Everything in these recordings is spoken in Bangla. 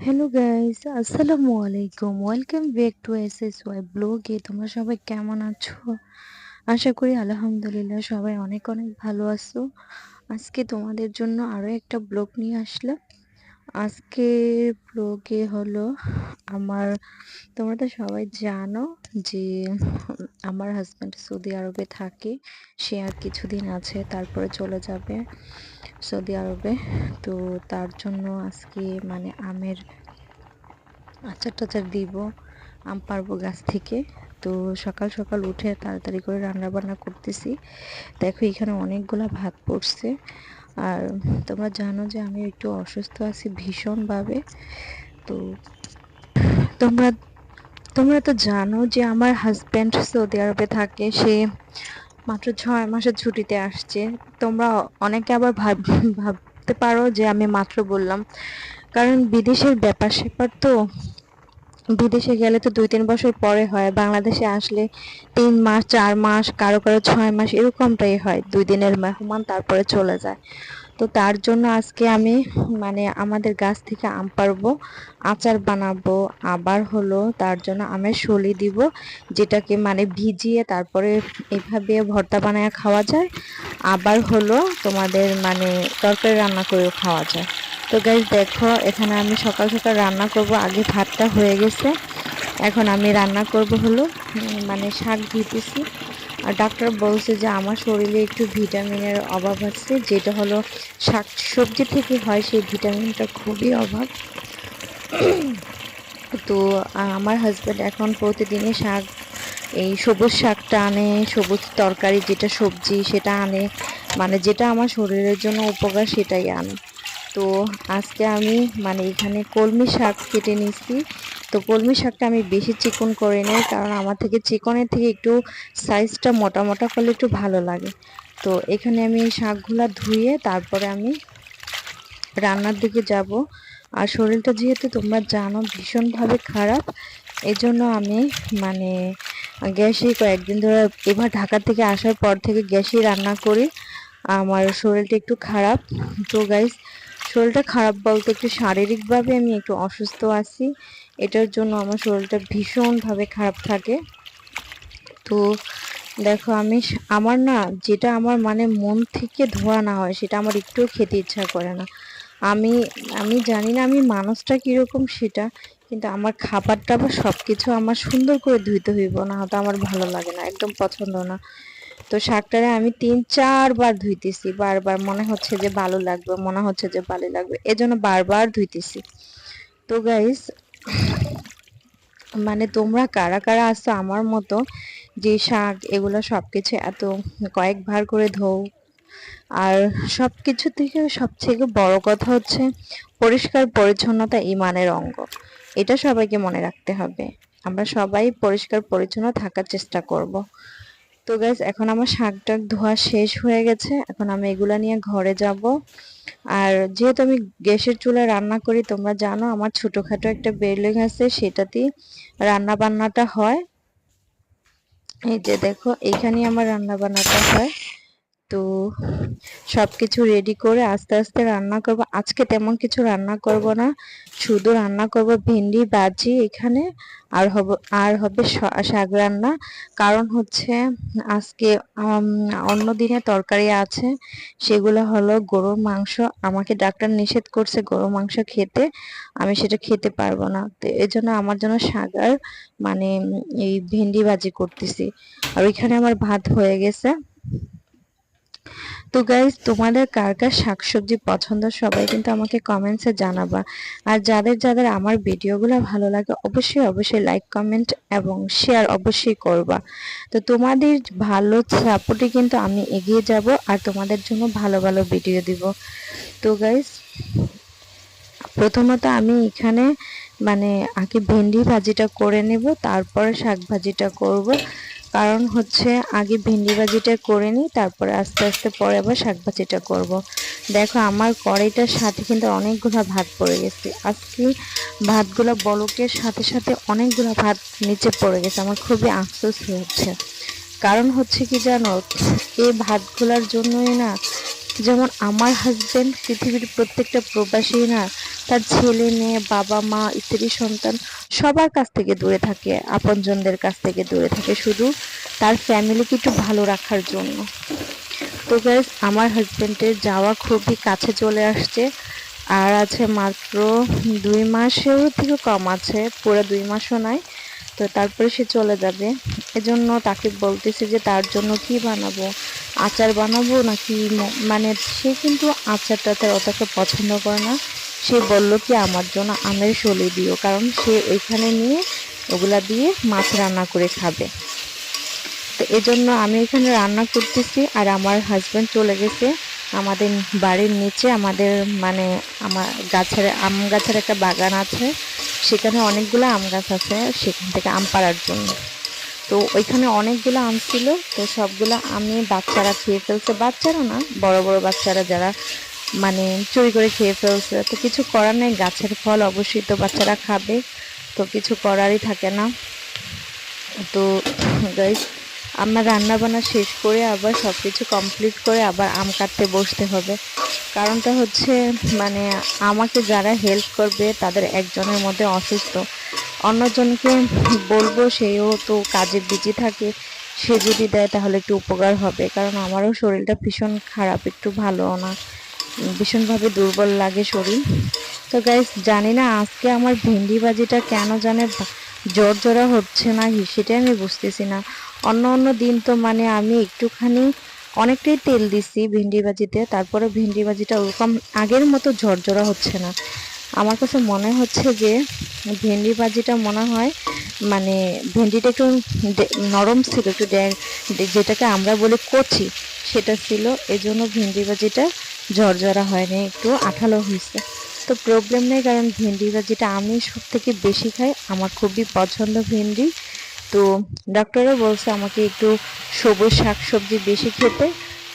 হ্যালো গাইস আসসালামু আলাইকুম welcome back to S S Y ব্লগে তোমরা সবাই কেমন আছো? আশা করি, আলহামদুলিল্লাহ, সবাই অনেক অনেক ভালো আছো। আজকে তোমাদের জন্য আরও একটা ব্লগ নিয়ে আসলাম। আজকে ব্লগে হলো আমার, তোমরা তো সবাই জানো যে আমার হাজব্যান্ড সৌদি আরবে থাকে। সে আর কিছুদিন আছে, তারপরে চলে যাবে। সৌদি আরবে। তো তার জন্য আজকে মানে আমের আচার টাচার দিব, আম পারব গাছ থেকে। তো সকাল সকাল উঠে তাড়াতাড়ি করে রান্না বান্না করতেছি। দেখো এখানে অনেকগুলা ভাত পড়ছে। আর তোমরা জানো যে আমি একটু অসুস্থ আছি ভীষণভাবে। তো তোমরা তোমরা তো জানো যে আমার হাজব্যান্ড সৌদি আরবে থাকে, সে মাত্র ছয় মাসের ছুটিতে আসছে। তোমরা অনেকে আবার ভাব, ভাবতে পারো যে আমি মাত্র বললাম। কারণ বিদেশের ব্যাপার স্যাপার তো, বিদেশে গেলে তো দুই তিন বছর পরে হয়। বাংলাদেশে আসলে তিন মাস, চার মাস, কারও কারও ছয় মাস, এরকমটাই হয়। দুই দিনের মেহমান, তারপরে চলে যায়। তো তার জন্য আজকে আমি মানে আমাদের গাছ থেকে আম পারব আচার বানাবো। আবার হলো তার জন্য আমের শলি দিব, যেটাকে মানে ভিজিয়ে তারপরে এভাবে ভর্তা বানায় খাওয়া যায়। আবার হলো তোমাদের মানে তরকারি রান্না করেও খাওয়া যায়। তো গাইজ দেখো, এখানে আমি সকাল সকাল রান্না করব। আগে ভাতটা হয়ে গেছে। এখন আমি রান্না করব হলো মানে শাক ধুইতেছি আর ডাক্তার বলছে যে আমার শরীরে একটু ভিটামিনের অভাব আছে, যেটা হলো শাক সবজি থেকে হয়, সেই ভিটামিনটা খুবই অভাব। তো আমার হাজব্যান্ড এখন প্রতিদিনই শাক, এই সবুজ শাকটা আনে, সবুজ তরকারি যেটা সবজি সেটা আনে মানে যেটা আমার শরীরের জন্য উপকার সেটাই আনে। তো আজকে আমি মানে এখানে কলমি শাক কেটে নিছি তো কলমি শাকটা আমি বেশি চিকন করে নিই, কারণ আমার থেকে চিকনের থেকে একটু সাইজটা মোটা মোটা করলে একটু ভালো লাগে। তো এখানে আমি শাকগুলা ধুয়ে তারপরে আমি রান্নার দিকে যাব। আর শরীরটা যেহেতু তোমরা জানো ভীষণভাবে খারাপ, এজন্য আমি মানে গ্যাসেই কয়েকদিন ধরে এবার ঢাকা থেকে আসার পর থেকে গ্যাসেই রান্না করি। আমার শরীরটা একটু খারাপ। তো গাইস শরীরটা খারাপ বলতে একটু শারীরিকভাবে আমি একটু অসুস্থ আছি। এটার জন্য আমার শরীরটা ভীষণভাবে খারাপ থাকে। তো দেখো, আমি আমার না, যেটা আমার মানে মন থেকে ধোয়া না হয়, সেটা আমার একটুও খেতে ইচ্ছা করে না। আমি আমি জানি না আমি মানুষটা কীরকম সেটা, কিন্তু আমার খাবারটা বা সব কিছু আমার সুন্দর করে ধুইতে হইব, না হয়তো আমার ভালো লাগে না, একদম পছন্দ না। তো শাকটারে আমি তিন, চারবার ধুইতেছি, বারবার মনে হচ্ছে যে ভালো লাগবে, মনে হচ্ছে যে ভালো লাগবে, এজন্য বারবার ধুইতেছি। তো গাইস মানে তোমরা কারা কারা আসছো আমার মতো? যে শাক, এগুলো সব কিছু এত কয়েকবার করে ধোও। আর সব কিছু থেকে সবথেকে বড় কথা হচ্ছে পরিষ্কার পরিচ্ছন্নতা ইমানের অঙ্গ। এটা সবাইকে মনে রাখতে হবে। আমরা সবাই পরিষ্কার পরিচ্ছন্ন থাকার চেষ্টা করব। তো গাইজ এখন আমার শাক টাক ধোয়া শেষ হয়ে গেছে। এখন আমি এগুলা নিয়ে ঘরে যাব। আর যেহেতু আমি গ্যাসের চুলা রান্না করি, তোমরা জানো আমার ছোটোখাটো একটা বিল্ডিং আছে, সেটাতেই রান্না বান্নাটা হয়। এই যে দেখো, এখানেই আমার রান্না বান্নাটা হয়। তো সব কিছু রেডি করে আস্তে আস্তে রান্না করব। আজকে তেমন কিছু রান্না করব না, শুধু রান্না করব ভেন্ডি, বাজি এখানে, আর হবে আর হবে শাক রান্না। কারণ হচ্ছে আজকে অন্য দিনে তরকারি আছে, সেগুলো হলো গরুর মাংস। আমাকে ডাক্তার নিষেধ করছে গরুর মাংস খেতে, আমি সেটা খেতে পারব না। তো এই জন্য আমার জন্য শাক আর মানে এই ভেন্ডি বাজি করতেছি। আর ওইখানে আমার ভাত হয়ে গেছে। তো গাইজ তোমাদের কার কার শাকসবজি পছন্দ সবাই কিন্তু আমাকে কমেন্টসে জানাবা। আর যাদের যাদের আমার ভিডিওগুলো ভালো লাগে, অবশ্যই অবশ্যই লাইক কমেন্ট এবং শেয়ার অবশ্যই করবা। তো তোমাদের ভালো সাপোর্টে কিন্তু আমি এগিয়ে যাব আর তোমাদের জন্য ভালো ভালো ভিডিও দিব। তো গাইজ প্রথমত আমি এখানে মানে আগে ভেন্ডি ভাজিটা করে নেব, তারপরে শাক ভাজিটা করব। কারণ হচ্ছে আগে ভেন্ডি ভাজিটা করে নিই, তারপরে আস্তে আস্তে পরে আবার শাক ভাজিটা করব। দেখো আমার কড়াইটার সাথে কিন্তু অনেকগুলো ভাত পড়ে গেছে আজকে ভাতগুলো বলকের সাথে সাথে অনেকগুলো ভাত নিচে পড়ে গেছে, আমার খুবই আফসোস হচ্ছে কারণ হচ্ছে কি জানো, এই ভাতগুলোর জন্যই না যেমন আমার হাজবেন্ড পৃথিবীর প্রত্যেকটা প্রবাসী না, তার ছেলে মেয়ে, বাবা মা, স্ত্রী, সন্তান সবার কাছ থেকে দূরে থাকে, আপনজনদের কাছ থেকে দূরে থাকে। শুধু তার ফ্যামিলিকে একটু ভালো রাখার জন্য। তো গাইজ আমার হাজবেন্ডের যাওয়া খুবই কাছে চলে আসছে। আর আছে মাত্র দুই মাসের থেকে কম আছে, পুরো দুই মাসও নয়। তো তারপরে সে চলে যাবে। এজন্য তাকে বলতেছে যে তার জন্য কি বানাবো? আচার বানাবো নাকি মানে সে কিন্তু আচারটা তার অতটা পছন্দ করে না। সে বলল কি আমার জন্য আমের সলি দিও, কারণ সে ওইখানে নিয়ে ওগুলা দিয়ে মাছ রান্না করে খাবে। তো এজন্য আমি এখানে রান্না করতেছি আর আমার হাজব্যান্ড চলে গেছে। আমাদের বাড়ির নিচে আমাদের মানে আমার গাছের আম গাছের একটা বাগান আছে। সেখানে অনেকগুলো আম গাছ আছে, সেখান থেকে আম পাড়ার জন্য। তো ওইখানে অনেকগুলো আম ছিল, তো সবগুলো আমি বাচ্চারা খেয়ে ফেলছে। বাচ্চারা না, বড় বড় বাচ্চারা যারা মানে চুরি করে খেয়ে ফেলছে। তো কিছু করার নেই, গাছের ফল অবশ্যই তো বাচ্চারা খাবে, তো কিছু করারই থাকে না। তো গাইজ আমার রান্না বান্না শেষ করে আবার সব কিছু কমপ্লিট করে আবার আম কাটতে বসতে হবে। কারণটা হচ্ছে মানে আমাকে যারা হেল্প করবে, তাদের একজনের মধ্যে অসুস্থ। অন্যজনকে বলব, সেও তো কাজে বিজি থাকে, সে যদি দেয় তাহলে একটু উপকার হবে। কারণ আমারও শরীরটা ভীষণ খারাপ, একটু ভালো না। ভীষণভাবে দুর্বল লাগে শরীর। তো গাইস জানি না আজকে আমার ভেন্ডি ভাজিটা কেন জানে জ্বর জ্বরা হচ্ছে না, সেটাই আমি বুঝতেছি না। অন্য অন্য দিন তো মানে আমি একটুখানি অনেকটাই তেল দিছি ভেন্ডি ভাজিতে তারপরে ভেন্ডি ভাজিটা ওরকম আগের মতো ঝরঝরা হচ্ছে না। আমার কাছে মনে হচ্ছে যে ভেন্ডি ভাজিটা মনে হয় মানে ভেন্ডিটা একটু নরম ছিল, একটু যেটাকে আমরা বলি কচি, সেটা ছিল। এজন্য ভেন্ডি ভাজিটা ঝরঝরা হয়নি, একটু আঠালো হয়েছে। তো প্রবলেম নেই, কারণ ভেন্ডি ভাজিটা আমি সব থেকে বেশি খাই। আমার খুবই পছন্দ ভেন্ডি। তো ডাক্তারও বলছে আমাকে একটু সবুজ শাক সবজি বেশি খেতে।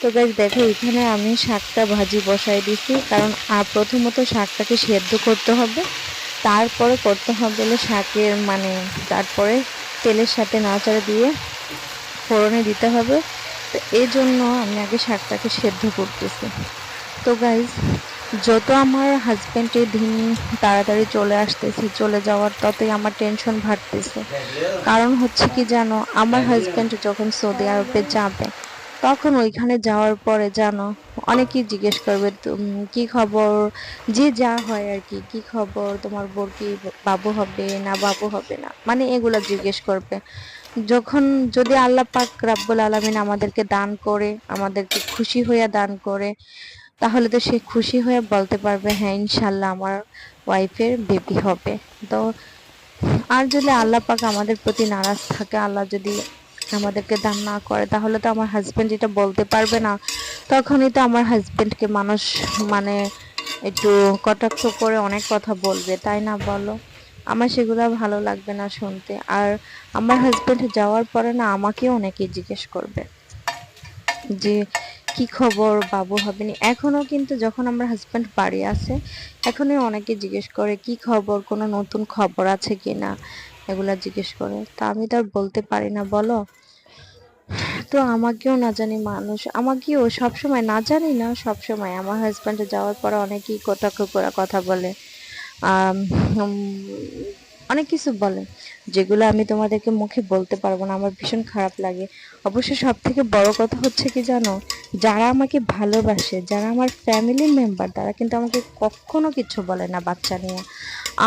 তো গাছ দেখো, এখানে আমি শাকটা ভাজি বসাই দিছি। কারণ প্রথমত শাকটাকে সেদ্ধ করতে হবে। তারপরে করতে হবে শাকের মানে তারপরে তেলের সাথে নাড়াচাড়া দিয়ে ফোড়নে দিতে হবে। তো এই জন্য আমি আগে শাকটাকে সেদ্ধ করতেছি। তো গাইজ যত আমার হাজব্যান্ডের দিন তাড়াতাড়ি চলে আসতেছে, চলে যাওয়ার, ততই আমার টেনশন বাড়তেছে। কারণ হচ্ছে কি জানো, আমার হাজব্যান্ড যখন সৌদি আরবে যাবে তখন ওইখানে যাওয়ার পরে জানো, অনেকেই জিজ্ঞেস করবে কি খবর? যে যা হয় আর কি কি খবর? তোমার বোর কি বাবু হবে না বাবু হবে না? মানে এগুলো জিজ্ঞেস করবে। যখন যদি আল্লাহ পাক রাব্বুল আলামিন আমাদেরকে দান করে, আমাদেরকে খুশি হইয়া দান করে, তাহলে তো সে খুশি হয়ে বলতে পারবে হ্যাঁ ইনশাল্লাহ আমার ওয়াইফের বেবি হবে। তো আর যদি আল্লাহ পাক আমাদের প্রতি নারাজ থাকে, আল্লাহ যদি আমাদেরকে দান না করে, তাহলে তো আমার হাজবেন্ড এটা বলতে পারবে না। তখনই তো আমার হাজবেন্ডকে মানুষ মানে একটু কটাক্ষ করে অনেক কথা বলবে, তাই না বলো? আমার সেগুলো ভালো লাগবে না শুনতে। আর আমার হাজবেন্ড যাওয়ার পরে না আমাকেও অনেকে জিজ্ঞেস করবে যে, কি খবর? বাবু হবে নি এখনও কিন্তু যখন আমার হাজবেন্ড বাড়ি আছে এখনই অনেকে জিজ্ঞেস করে, কি খবর? কোনো নতুন খবর আছে কিনা? এগুলা জিজ্ঞেস করে। তা আমি তো আর বলতে পারি না, বলো? তো আমাকেও না জানি মানুষ, আমাকেও সবসময় না জানি না, সবসময় আমার হাজব্যান্ডে যাওয়ার পর অনেকেই কটাক্ষ করা কথা বলে। অনেক কিছু বলে, যেগুলো আমি তোমাদেরকে মুখে বলতে পারব না, আমার ভীষণ খারাপ লাগে। অবশ্য সব থেকে বড় কথা হচ্ছে কি জানো, যারা আমাকে ভালোবাসে, যারা আমার ফ্যামিলি মেম্বার তারা কিন্তু আমাকে কখনো কিছু বলে না বাচ্চা নিয়ে।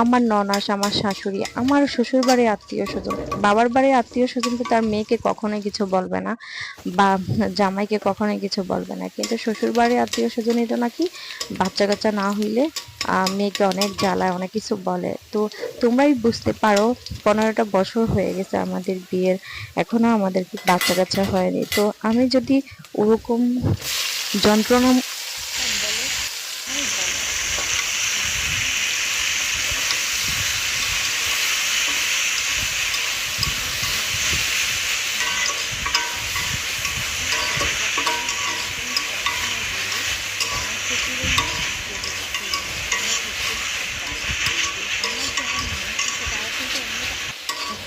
আমার ননাস আমার শাশুড়ি, আমার শ্বশুর বাড়ির আত্মীয় স্বজন। বাবার বাড়ির আত্মীয় স্বজন তো তার মেয়েকে কখনোই কিছু বলবে না, বা জামাইকে কখনোই কিছু বলবে না। কিন্তু শ্বশুর বাড়ির আত্মীয় স্বজনই তো নাকি বাচ্চা কাচ্চা না হইলে মেয়েকে অনেক জ্বালায়, অনেক কিছু বলে। তো তোমরাই বুঝতে পারো, পনেরোটা বছর হয়ে গেছে আমাদের বিয়ের, এখনও আমাদের বাচ্চা কাচ্চা হয়নি। তো আমি যদি ওরকম যন্ত্রণা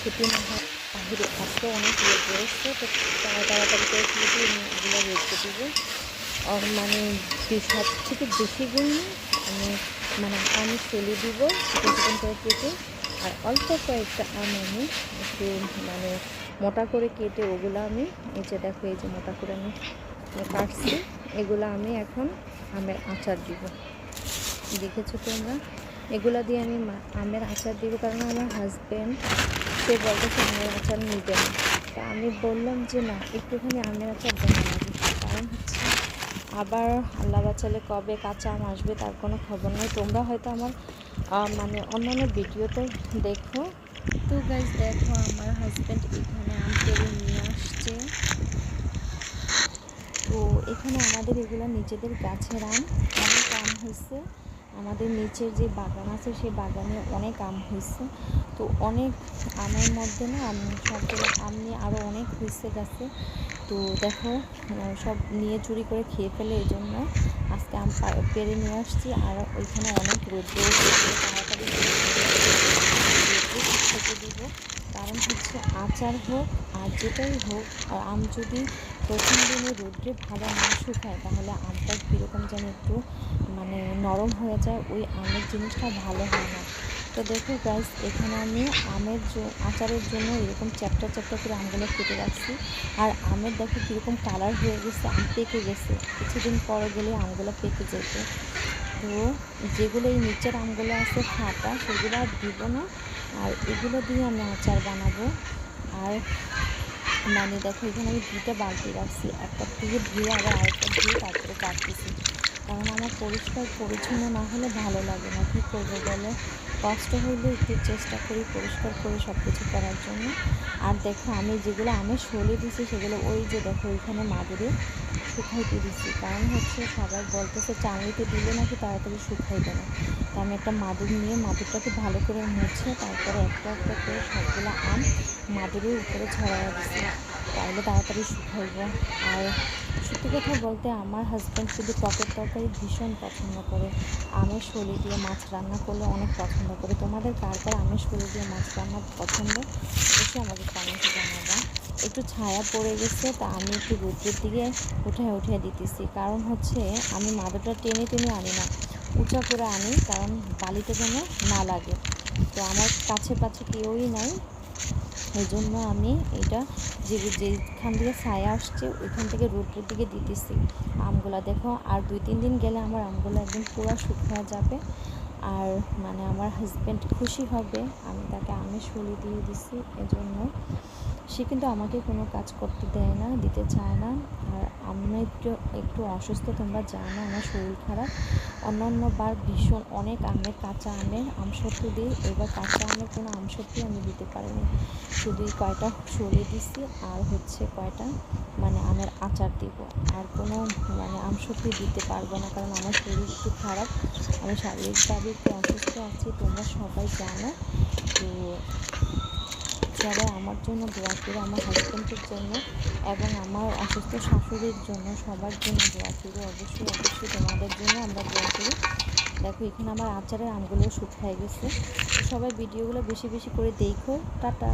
ছুটি না হয় বাহিরে আজকে অনেক রোদ রয়েছে তো তাড়াতাড়ি করে ছুটি এগুলো রেখে দিব। আর মানে সব থেকে বেশি গুণ আমি মানে আমি ফেলে দিব, চিকন চিকন করে কেটে। আর অল্প কয়েকটা আম আমি একটু মানে মোটা করে কেটে ওগুলো আমি এই যে দেখো, এই যে মোটা করে আমি কাটছি, এগুলো আমি এখন আমের আচার দিব। দেখেছ তোমরা? এগুলো দিয়ে আমি আমের আচার দিব, কারণ আমার হাজব্যান্ড সে বলতেছে আমের আচার নিবে না। তা আমি বললাম যে, না, একটুখানি আমের আচার লাগে কারণ হচ্ছে আবার আল্লাহ বাঁচালে কবে কাঁচা আম আসবে তার কোনো খবর নেই। তোমরা হয়তো আমার মানে অন্যান্য ভিডিওতে দেখো। তো গাইজ দেখো আমার হাজব্যান্ড এখানে আম পেরে নিয়ে আসছে। তো এখানে আমাদের এগুলো নিজেদের গাছের আম। অনেক আম হয়েছে। আমাদের নিচের যে বাগান আছে সেই বাগানে অনেক আম হয়েছে তো অনেক আমের মধ্যে না আমি সবগুলো আম নিয়ে আরও অনেক হয়েছে গাছে তো দেখো সব নিয়ে চুরি করে খেয়ে ফেলে এই জন্য আজকে আম পেরে নিয়ে আসছি আর ওইখানে অনেক রোদ্র তাড়াতাড়ি দিব কারণ হচ্ছে আচার হোক আর যেটাই হোক আর আম যদি প্রথম দিনে রোদ্রে ভালো না শুকায় তাহলে আমটা কীরকম যেন একটু মানে নরম হয়ে যায়, ওই আমের জিনিসটা ভালো হয় না। তো দেখো গাইস এখানে আমি আমের আচারের জন্য এরকম চ্যাপটা চ্যাপটা করে আমগুলো কেটে রাখছি। আর আমের দেখো কীরকম কালার হয়ে গেছে, আম পেকে গেছে। কিছুদিন পরে গেলে আমগুলো পেকে যেত তো যেগুলো এই নিচের আমগুলো আছে ফাটা, সেগুলো আর দিব না। আর এগুলো দিয়ে আমি আচার বানাবো। আর মানে দেখো এখানে আমি দুইটা বালতি রাখছি। একটা দিয়ে ধুয়ে আবার আরেকটা ধুয়ে তারপরে কাটতেছি কারণ আমার পরিষ্কার পরিচ্ছন্ন না হলে ভালো লাগে না। কী করব বলো? কষ্ট হইলে একটু চেষ্টা করি পরিষ্কার করে সব কিছু করার জন্য। আর দেখো, আমি যেগুলো আমি সলে দিছি সেগুলো ওই যে দেখো, ওইখানে মাদুরে শুকাইতে দিছি। কারণ হচ্ছে সবাই বলতেছে, চাঙড়িতে দিলে নাকি তাড়াতাড়ি শুকাইবে না? তো আমি একটা মাদুর নিয়ে মাদুরটাকে ভালো করে মুছে তারপরে একটা একটা করে সবগুলো আম মাদুরের উপরে ছড়াইয়া দিছি। তাহলে তাড়াতাড়ি শুকাইব। আর সত্যি কথা বলতে আমার হাজব্যান্ড শুধু টকের তরকারি ভীষণ পছন্দ করে। আমের শলি দিয়ে মাছ রান্না করলে অনেক পছন্দ করে। তোমাদের কার কার আমের শলি দিয়ে মাছ রান্না পছন্দ? অবশ্যই আমাকে কমেন্টে জানাবা। একটু ছায়া পড়ে গেছে, তা আমি একটু রোদ্রের দিকে উঠে উঠে দিতেছি। কারণ হচ্ছে আমি মাদুরটা টেনে টেনে আনি না। উঁচা করে আনি, কারণ বালিতে যেন না লাগে। তো আমার কাছে পাচ্ছে কেউই নাই। এই জন্য আমি এটা যে যেখান থেকে ছায়া আসছে, ওইখান থেকে রোদ্রের দিকে দিতেছি। আমগুলা দেখো, আর দুই তিন দিন গেলে আমার আমগুলো একদম পুরো শুকিয়ে যাবে। আর মানে আমার হাজব্যান্ড খুশি হবে, আমি তাকে আমি শলি দিয়ে দিছি এজন্য। সে কিন্তু আমাকে কোনো কাজ করতে দেয় না, দিতে চায় না। আর আমি একটু একটু অসুস্থ, তোমরা জানো, আমার শরীর খারাপ। অন্য অন্য বার ভীষণ অনেক আমের, কাঁচা আমের আমসত্ত্ব দিই এবার কাঁচা আমের কোনো আমসত্ত্বই আমি দিতে পারিনি। শুধুই কয়টা সরিয়ে দিছি আর হচ্ছে কয়টা মানে আমের আচার দিব। আর কোনো মানে আমসত্ত্ব দিতে পারব না কারণ আমার শরীর একটু খারাপ। আমি শারীরিকভাবে একটু অসুস্থ আছি, তোমরা সবাই জানো। তো সবাই আমার জন্য দোয়া করো, আমার হাজব্যান্ডের জন্য এবং আমার অসুস্থ শাশুড়ির জন্য সবার জন্য দোয়া করো, অবশ্যই অবশ্যই তোমাদের জন্য আমরা দোয়া করি। দেখো, এখানে আমার আচারের আমগুলো শুকিয়ে গেছে। সবাই ভিডিওগুলো বেশি বেশি করে দেখো। টাটা!